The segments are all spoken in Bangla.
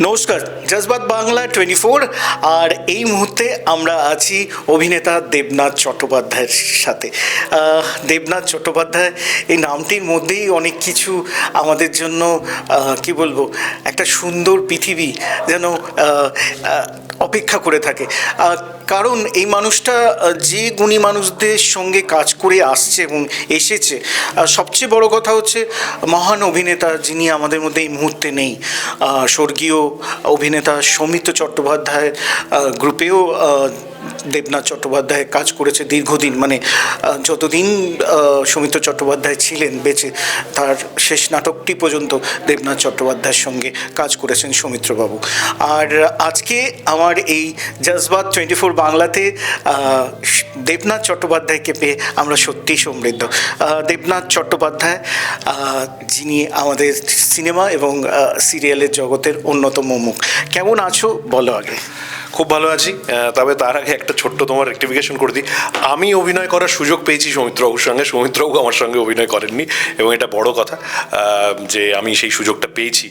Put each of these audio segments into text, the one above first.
নমস্কার, জজবাত বাংলা টোয়েন্টি ফোর আর এই মুহূর্তে আমরা আছি অভিনেতা দেবনাথ চট্টোপাধ্যায়ের সাথে। দেবনাথ চট্টোপাধ্যায়, এই নামটির মধ্যেই অনেক কিছু আমাদের জন্য কি বলব, একটা সুন্দর পৃথিবী যেন অপেক্ষা করে থাকে। কারণ এই মানুষটা যে গুণী মানুষদের সঙ্গে কাজ করে আসছে এবং এসেছে সবচেয়ে বড় কথা হচ্ছে মহান অভিনেতা যিনি আমাদের মধ্যে এই মুহূর্তে নেই। স্বর্গীয় অভিনেতা সৌমিত্র চট্টোপাধ্যায় গ্রুপেও দেবনাথ চট্টোপাধ্যায় কাজ করেছে দীর্ঘদিন মানে যতদিন সৌমিত্র চট্টোপাধ্যায় ছিলেন বেঁচে, তার শেষ নাটকটি পর্যন্ত দেবনাথ চট্টোপাধ্যায়ের সঙ্গে কাজ করেছেন সৌমিত্রবাবু। আর আজকে আমার এই জজবাত টোয়েন্টি ফোর বাংলাতে দেবনাথ চট্টোপাধ্যায়কে পেয়ে আমরা সত্যিই সমৃদ্ধ। দেবনাথ চট্টোপাধ্যায় যিনি আমাদের সিনেমা এবং সিরিয়ালের জগতের অন্যতম মুখ। কেমন আছো? বলো আগে। খুব ভালো আছি। তবে তার আগে একটা ছোট্ট তোমার রেক্টিফিকেশন করে দিই। আমি অভিনয় করার সুযোগ পেয়েছি সৌমিত্রবাবুর সঙ্গে। সৌমিত্রবাবু আমার সঙ্গে অভিনয় করেননি এবং এটা বড় কথা যে আমি সেই সুযোগটা পেয়েছি।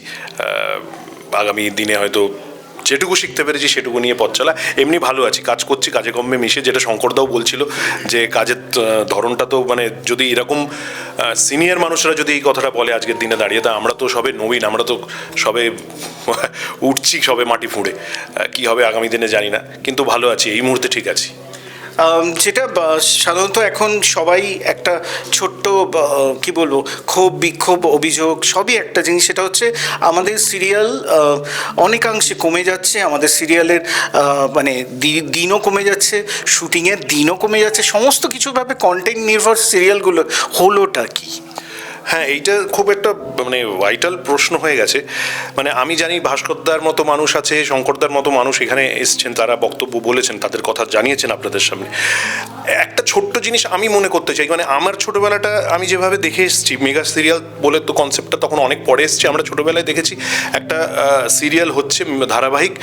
আগামী দিনে হয়তো যেটুকু শিখতে পেরেছি সেটুকু নিয়ে পথ চলা। এমনি ভালো আছি, কাজ করছি, কাজে কমবে মিশে, যেটা শঙ্করদাও বলছিল যে কাজের ধরনটা তো মানে যদি এরকম সিনিয়র মানুষরা যদি এই কথাটা বলে আজকের দিনে দাঁড়িয়ে, তা আমরা তো সবে নবীন, আমরা তো সবে উঠছি সবে মাটি ফুঁড়ে। কী হবে আগামী দিনে জানি না, কিন্তু ভালো আছি, এই মুহূর্তে ঠিক আছি। যেটা সাধারণত এখন সবাই একটা ছোট্ট কি বলব, ক্ষোভ, বিক্ষোভ, অভিযোগ, সবই একটা জিনিস। সেটা হচ্ছে আমাদের সিরিয়াল অনেকাংশে কমে যাচ্ছে। আমাদের সিরিয়ালের মানে দিনও কমে যাচ্ছে, শুটিংয়ের দিনও কমে যাচ্ছে। সমস্ত কিছুভাবে কন্টেন্ট নির্ভর সিরিয়ালগুলো হলোটা কি? হ্যাঁ এইটা খুব একটা মানে ভাইটাল প্রশ্ন হয়ে গেছে। মানে আমি জানি ভাস্করদার মতো মানুষ আছে, শঙ্করদার মতো মানুষ এখানে এসছেন, তারা বক্তব্য বলেছেন, তাদের কথা জানিয়েছেন আপনাদের সামনে। একটা ছোট্ট জিনিস আমি মনে করতে চাই মানে আমার ছোটোবেলাটা আমি যেভাবে দেখে এসেছি, মেগা সিরিয়াল বলে তো কনসেপ্টটা তখন অনেক পরে এসছে, আমরা ছোটবেলায় দেখেছি, একটা সিরিয়াল হচ্ছে ধারাবাহিক।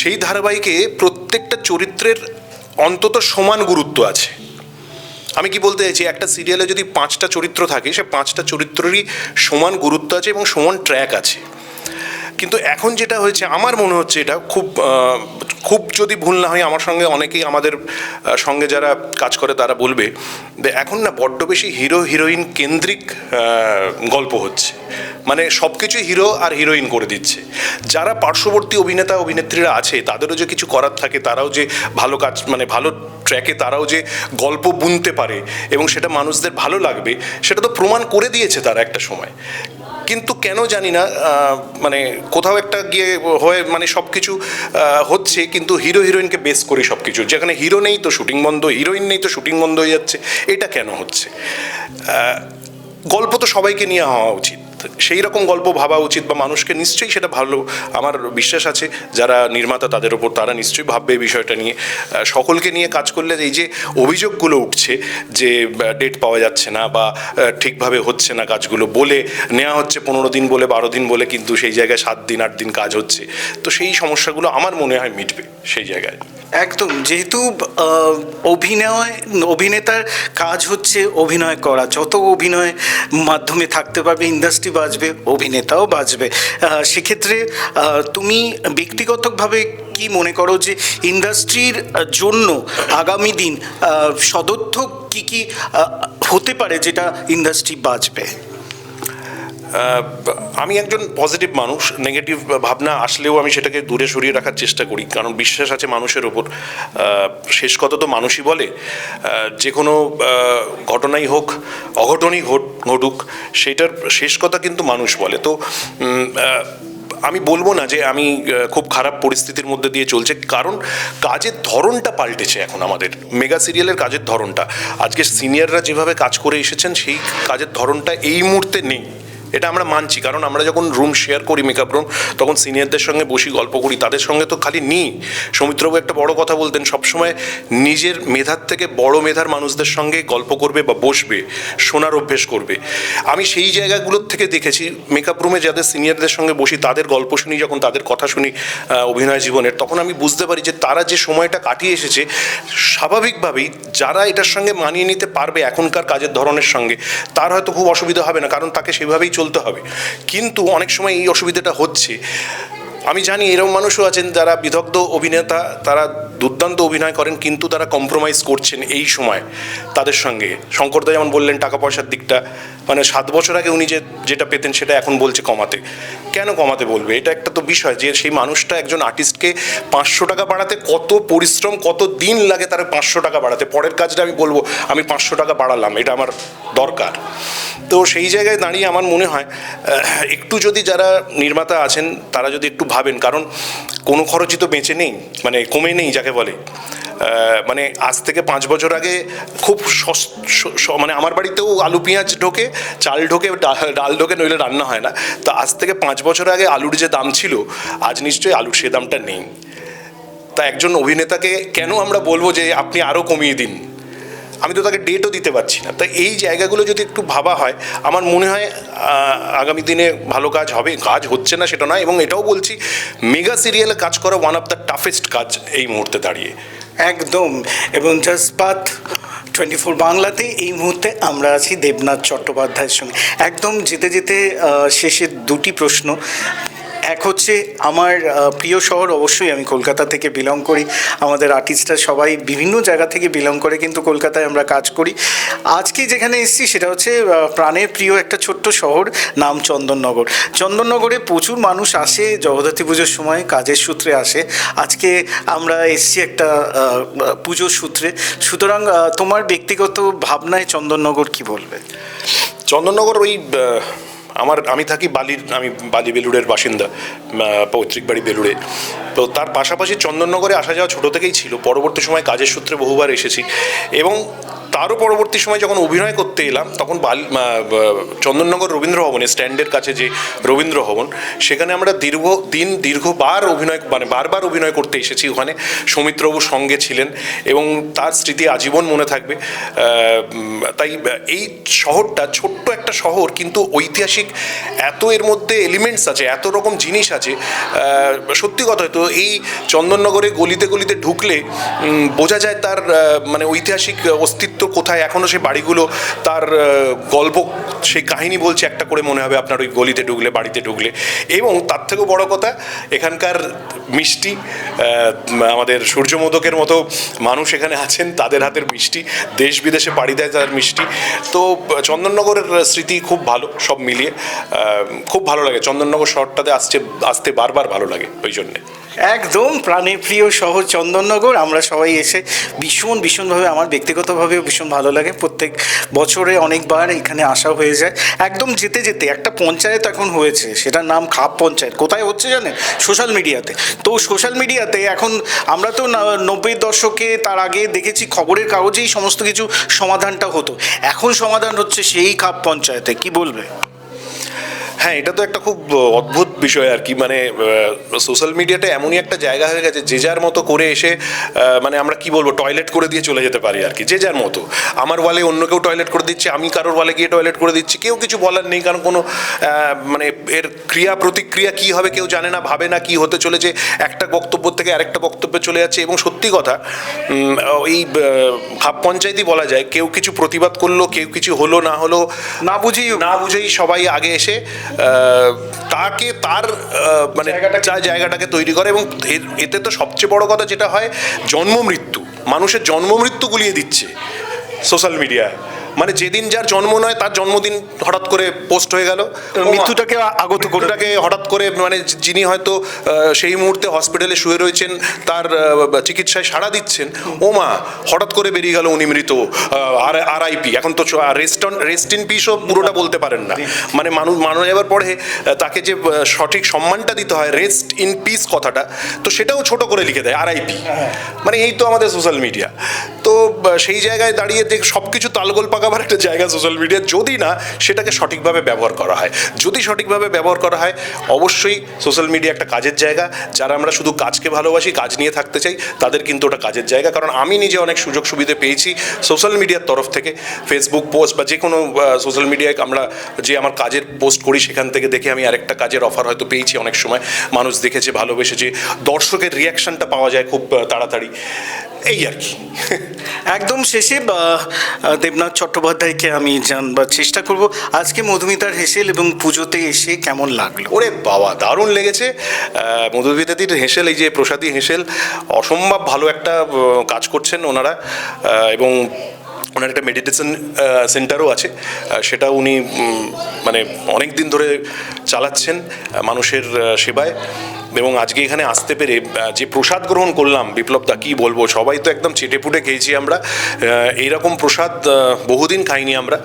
সেই ধারাবাহিকে প্রত্যেকটা চরিত্রের অন্তত সমান গুরুত্ব আছে। আমি কি বলতে চাইছি, একটা সিরিয়ালে যদি পাঁচটা চরিত্র থাকে, সে পাঁচটা চরিত্রেরই সমান গুরুত্ব আছে এবং সমান ট্র্যাক আছে। কিন্তু এখন যেটা হয়েছে, আমার মনে হচ্ছে এটা খুব খুব যদি ভুল না হয়, আমার সঙ্গে অনেকেই আমাদের সঙ্গে যারা কাজ করে তারা বলবে যে এখন না বড্ড বেশি হিরো, হিরোইন কেন্দ্রিক গল্প হচ্ছে। মানে সব কিছুই হিরো আর হিরোইন করে দিচ্ছে। যারা পার্শ্ববর্তী অভিনেতা, অভিনেত্রীরা আছে, তাদেরও যে কিছু করার থাকে, তারাও যে ভালো কাজ মানে ভালো ট্র্যাকে তারাও যে গল্প বুনতে পারে এবং সেটা মানুষদের ভালো লাগবে, সেটা তো প্রমাণ করে দিয়েছে তারা একটা সময়। কিন্তু কেন জানি না মানে কোথাও একটা গিয়ে হয়ে মানে সব কিছু হচ্ছে, কিন্তু হিরো হিরোইনকে বেস করি সব কিছু যেখানে হিরো নেই তো শুটিং বন্ধ, হিরোইন নেই তো শুটিং বন্ধ হয়ে যাচ্ছে। এটা কেন হচ্ছে? গল্প তো সবাইকে নিয়ে হওয়া উচিত। সেই রকম গল্প ভাবা উচিত বা মানুষকে নিশ্চয়ই সেটা ভালো আমার বিশ্বাস আছে। যারা নির্মাতা তাদের ওপর তারা নিশ্চয়ই ভাববে এই বিষয়টা নিয়ে। সকলকে নিয়ে কাজ করলে এই যে অভিযোগগুলো উঠছে যে ডেট পাওয়া যাচ্ছে না বা ঠিকভাবে হচ্ছে না কাজগুলো বলে নেওয়া হচ্ছে পনেরো দিন বলে, বারো দিন বলে, কিন্তু সেই জায়গায় সাত দিন, আট দিন কাজ হচ্ছে। তো সেই সমস্যাগুলো আমার মনে হয় মিটবে সেই জায়গায়। একদম, যেহেতু অভিনয়, অভিনেতার কাজ হচ্ছে অভিনয় করা। যত অভিনয় মাধ্যমে থাকতে পারবে ইন্ডাস্ট্রি বাঁচবে অভিনেতাও বাঁচবে সেক্ষেত্রে তুমি ব্যক্তিগতভাবে কি মনে করো যে ইন্ডাস্ট্রির জন্য আগামী দিন সদর্থক কি কি হতে পারে যেটা ইন্ডাস্ট্রি বাঁচবে আমি একজন পজিটিভ মানুষ নেগেটিভ ভাবনা আসলেও আমি সেটাকে দূরে সরিয়ে রাখার চেষ্টা করি, কারণ বিশ্বাস আছে মানুষের ওপর শেষ কথা তো মানুষই বলে যে কোনো ঘটনাই হোক, অঘটনই ঘটুক, সেটার শেষ কথা কিন্তু মানুষ বলে। তো আমি বলব না যে আমি খুব খারাপ পরিস্থিতির মধ্যে দিয়ে চলছে, কারণ কাজের ধরনটা পাল্টেছে এখন আমাদের মেগা সিরিয়ালের কাজের ধরনটা। আজকে সিনিয়ররা যেভাবে কাজ করে এসেছেন, সেই কাজের ধরনটা এই মুহূর্তে নেই। এটা আমরা মানছি। কারণ আমরা যখন রুম শেয়ার করি মেকআপ রুম তখন সিনিয়রদের সঙ্গে বসি, গল্প করি। তাদের সঙ্গে তো খালি নিই। সৌমিত্রবাবু একটা বড় কথা বলতেন, সবসময় নিজের মেধার থেকে বড় মেধার মানুষদের সঙ্গে গল্প করবে বা বসবে, শোনার অভ্যেস করবে। আমি সেই জায়গাগুলোর থেকে দেখেছি মেকআপ রুমে যাদের সিনিয়রদের সঙ্গে বসি, তাদের গল্প শুনি, যখন তাদের কথা শুনি অভিনয় জীবনের, তখন আমি বুঝতে পারি যে তারা যে সময়টা কাটিয়ে এসেছে, স্বাভাবিকভাবেই যারা এটার সঙ্গে মানিয়ে নিতে পারবে এখনকার কাজের ধরনের সঙ্গে, তার হয়তো খুব অসুবিধা হবে না। কারণ তাকে সেভাবেই চলতে হবে। কিন্তু অনেক সময় এই অসুবিধাটা হচ্ছে। আমি জানি এরকম মানুষও আছেন যারা বিদগ্ধ অভিনেতা, তারা দুর্দান্ত অভিনয় করেন, কিন্তু তারা কম্প্রোমাইজ করছেন এই সময় তাদের সঙ্গে। শঙ্করদা যেমন বললেন, টাকা পয়সার দিকটা মানে সাত বছর আগে উনি যে যেটা পেতেন সেটা এখন বলছে কমাতে। কেন কমাতে বলবে? এটা একটা তো বিষয় যে সেই মানুষটা একজন আর্টিস্টকে পাঁচশো টাকা বাড়াতে কত পরিশ্রম, কত দিন লাগে তার পাঁচশো টাকা বাড়াতে। পরের কাজটা আমি বলব, আমি পাঁচশো টাকা বাড়ালাম, এটা আমার দরকার। তো সেই জায়গায় দাঁড়িয়ে আমার মনে হয় একটু যদি যারা নির্মাতা আছেন, তারা যদি একটু ভাবেন, কারণ কোনো খরচই তো বেঁচে নেই মানে কমে নেই যাকে বলে। মানে আজ থেকে পাঁচ বছর আগে খুব মানে আমার বাড়িতেও আলু পেঁয়াজ ঢোকে, চাল ঢোকে ডাল ঢোকে, নইলে রান্না হয় না। তো আজ থেকে পাঁচ বছর আগে আলুর যে দাম ছিল, আজ নিশ্চয়ই আলুর সে দামটা নেই। তা একজন অভিনেতাকে কেন আমরা বলব যে আপনি আরও কমিয়ে দিন? আমি তো তাকে ডেটও দিতে পারছি না। তা এই জায়গাগুলো যদি একটু ভাবা হয়, আমার মনে হয় আগামী দিনে ভালো কাজ হবে। কাজ হচ্ছে না সেটা নয়, এবং এটাও বলছি, মেগা সিরিয়ালে কাজ করা ওয়ান অফ দ্য টাফেস্ট কাজ এই মুহূর্তে দাঁড়িয়ে। একদম। এবং জজপাত টোয়েন্টি ফোর বাংলাতে এই মুহূর্তে আমরা আছি দেবনাথ চট্টোপাধ্যায়ের সঙ্গে। একদম যেতে যেতে শেষের দুটি প্রশ্ন। এক হচ্ছে আমার প্রিয় শহর অবশ্যই আমি কলকাতা থেকে বিলং করি। আমাদের আর্টিস্টরা সবাই বিভিন্ন জায়গা থেকে বিলং করে কিন্তু কলকাতায় আমরা কাজ করি। আজকে যেখানে এসেছি সেটা হচ্ছে প্রাণের প্রিয় একটা ছোট্ট শহর, নাম চন্দননগর। চন্দননগরে প্রচুর মানুষ আসে, জগদ্ধাত্রী পুজোর সময় কাজের সূত্রে আসে। আজকে আমরা এসছি একটা পুজোর সূত্রে। সুতরাং তোমার ব্যক্তিগত ভাবনায় চন্দননগর কি বলবে? চন্দননগর ওই আমার, আমি থাকি বালির, আমি বালি বেলুড়ের বাসিন্দা পৈতৃক বাড়ি বেলুড়ে। তো তার পাশাপাশি চন্দননগরে আসা যাওয়া ছোটো থেকেই ছিল। পরবর্তী সময় কাজের সূত্রে বহুবার এসেছি। এবং তারও পরবর্তী সময় যখন অভিনয় করতে এলাম, তখন বাল চন্দননগর রবীন্দ্র ভবনে স্ট্যান্ডের কাছে যে রবীন্দ্র ভবন, সেখানে আমরা দীর্ঘ, দিন দীর্ঘবার অভিনয় মানে বারবার অভিনয় করতে এসেছি ওখানে। সৌমিত্রবাবু সঙ্গে ছিলেন এবং তার স্মৃতি আজীবন মনে থাকবে। তাই এই শহরটা ছোট্ট একটা শহর, কিন্তু ঐতিহাসিক এত এর মধ্যে এলিমেন্টস আছে, এত রকম জিনিস আছে। সত্যি কথা তো এই চন্দননগরে গলিতে গলিতে ঢুকলে বোঝা যায় তার মানে ঐতিহাসিক অস্তিত্ব কোথায় এখনও সে বাড়িগুলো, তার গল্প সেই কাহিনী বলছে একটা করে মনে হবে আপনার ওই গলিতে ঢুকলে, বাড়িতে ঢুকলে। এবং তার থেকেও বড় কথা, এখানকার মিষ্টি আমাদের সূর্যমোদকের মতো মানুষ এখানে আছেন, তাদের হাতের মিষ্টি, দেশ বিদেশে পাড়ি দেয় তাদের মিষ্টি। তো, চন্দননগরের স্মৃতি খুব ভালো, সব মিলিয়ে খুব ভালো লাগে। চন্দননগর শহরটাতে আসছে, আসতে বারবার ভালো লাগে ওই জন্যে। একদম, প্রাণের প্রিয় শহর চন্দননগর। আমরা সবাই এসে ভীষণ, ভীষণভাবে, আমার ব্যক্তিগতভাবেও ভীষণ ভালো লাগে। প্রত্যেক বছরে অনেকবার এখানে আসা হয়ে যায়। একদম যেতে যেতে, একটা পঞ্চায়েত এখন হয়েছে, সেটার নাম খাপ পঞ্চায়েত। কোথায় হচ্ছে জানে সোশ্যাল মিডিয়াতে। তো সোশ্যাল মিডিয়াতে এখন আমরা তো নব্বই দশকে তার আগে দেখেছি খবরের কাগজেই সমস্ত কিছু সমাধানটা হতো। এখন সমাধান হচ্ছে সেই খাপ পঞ্চায়েতে। কি বলবে? হ্যাঁ এটা তো একটা খুব অদ্ভুত বিষয় আর কি। মানে সোশ্যাল মিডিয়াটা এমনই একটা জায়গা হয়ে গেছে যে যার মতো করে এসে মানে আমরা কি বলব টয়লেট করে দিয়ে চলে যেতে পারি আর কি যে যার মতো। আমার ওয়ালে অন্য কেউ টয়লেট করে দিচ্ছে আমি কারোর ওয়ালে গিয়ে টয়লেট করে দিচ্ছি কেউ কিছু বলার নেই কারণ কোনো মানে এর ক্রিয়া প্রতিক্রিয়া কি হবে কেউ জানে না ভাবে না কি হতে চলেছে একটা বক্তব্য থেকে আরেকটা বক্তব্যে চলে যাচ্ছে এবং সত্যি কথা এই খাপ পঞ্চায়েতই বলা যায় কেউ কিছু প্রতিবাদ করল কেউ কিছু হলো না হলো না বুঝেই না বুঝেই সবাই আগে এসে তাকে তার মানে চা যা জায়গাটাকে তৈরি করে এবং এতে তো সবচেয়ে বড় কথা যেটা হয় জন্ম মৃত্যু। মানুষের জন্ম মৃত্যু গুলিয়ে দিচ্ছে সোশ্যাল মিডিয়া মানে যেদিন যার জন্ম নয় তার জন্মদিন হঠাৎ করে পোস্ট হয়ে গেল। মৃত্যুটাকে আগত করে হঠাৎ করে মানে যিনি হয়তো সেই মুহূর্তে হসপিটালে শুয়ে রয়েছেন তার চিকিৎসায় সাড়া দিচ্ছেন ও মা হঠাৎ করে বেরিয়ে গেল উনি মৃত আর আইপি এখন তো রেস্ট অন রেস্ট ইন পিসও পুরোটা বলতে পারেন না। মানে মানুষ মানুষ যাবার পরে তাকে যে সঠিক সম্মানটা দিতে হয় রেস্ট ইন পিস কথাটা তো সেটাও ছোট করে লিখে দেয় আর আইপি মানে এই তো আমাদের সোশ্যাল মিডিয়া তো সেই জায়গায় দাঁড়িয়ে দেখ সব কিছু তালগোল পাকাবার একটা জায়গা সোশ্যাল মিডিয়া যদি না সেটাকে সঠিকভাবে ব্যবহার করা হয়। যদি সঠিকভাবে ব্যবহার করা হয়, অবশ্যই সোশ্যাল মিডিয়া একটা কাজের জায়গা। যারা আমরা শুধু কাজকে ভালোবাসি, কাজ নিয়ে থাকতে চাই, তাদের কিন্তু ওটা কাজের জায়গা। কারণ আমি নিজে অনেক সুযোগ সুবিধে পেয়েছি সোশ্যাল মিডিয়ার তরফ থেকে। ফেসবুক পোস্ট বা যে কোনো সোশ্যাল মিডিয়ায় আমরা যে আমার কাজের পোস্ট করি, সেখান থেকে দেখে আমি আরেকটা কাজের অফার হয়তো পেয়েছি অনেক সময়। মানুষ দেখেছে, ভালোবেসেছে। দর্শকের রিয়াকশনটা পাওয়া যায় খুব তাড়াতাড়ি। এই আর কি। একদম শেষে দেবনাথ চট্টোপাধ্যায়কে আমি জানবার চেষ্টা করব, আজকে মধুমিতার হেসেল এবং পুজোতে এসে কেমন লাগল? ওরে বাবা, দারুণ লেগেছে। মধুমিতাদির হেসেল, এই যে প্রসাদী হেসেল, অসম্ভব ভালো একটা কাজ করছেন ওনারা। এবং ওনার একটা মেডিটেশন সেন্টারও আছে। সেটা উনি মানে অনেক দিন ধরে চালাচ্ছেন মানুষের সেবায়। এবং আজকে এখানে আসতে পেরে যে প্রসাদ গ্রহণ করলাম বিপ্লবদা কি বলব? সবাই তো একদম চেটে পুটে খেয়েছি আমরা। এইরকম প্রসাদ বহুদিন খাইনি আমরা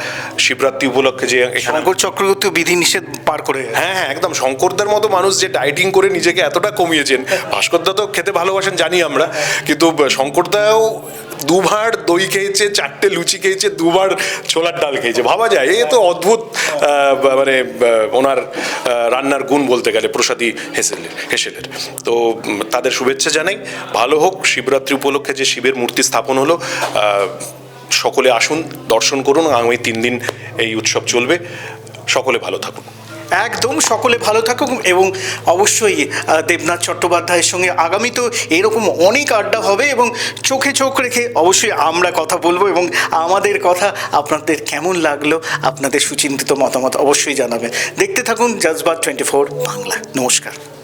শিবরাত্রি উপলক্ষে যে শঙ্কর চক্রবর্তী বিধি নিষেধ পার করে হ্যাঁ হ্যাঁ একদম। শঙ্করদার মতো মানুষ যে ডায়েটিং করে নিজেকে এতটা কমিয়েছেন। ভাস্করদা তো খেতে ভালোবাসেন জানি আমরা। কিন্তু শঙ্করদাও দুবার দই খেয়েছে, চারটে লুচি খেয়েছে, দুবার ছোলার ডাল খেয়েছে। ভাবা যায়, এ তো অদ্ভুত মানে ওনার রান্নার গুণ বলতে গেলে, প্রসাদী হেসেলের হেসেলের। তো তাদের শুভেচ্ছা জানাই। ভালো হোক, শিবরাত্রি উপলক্ষে যে শিবের মূর্তি স্থাপন হলো সকলে আসুন, দর্শন করুন, আগামী তিন দিন এই উৎসব চলবে। সকলে ভালো থাকুন। একদম সকলে ভালো থাকুক এবং অবশ্যই দেবনাথ চট্টোপাধ্যায়ের সঙ্গে আগামী তো এরকম অনেক আড্ডা হবে এবং চোখে চোখ রেখে অবশ্যই আমরা কথা বলব এবং আমাদের কথা আপনাদের কেমন লাগল, আপনাদের সুচিন্তিত মতামত অবশ্যই জানাবেন। দেখতে থাকুন জজবাত টোয়েন্টি ফোর বাংলা। নমস্কার।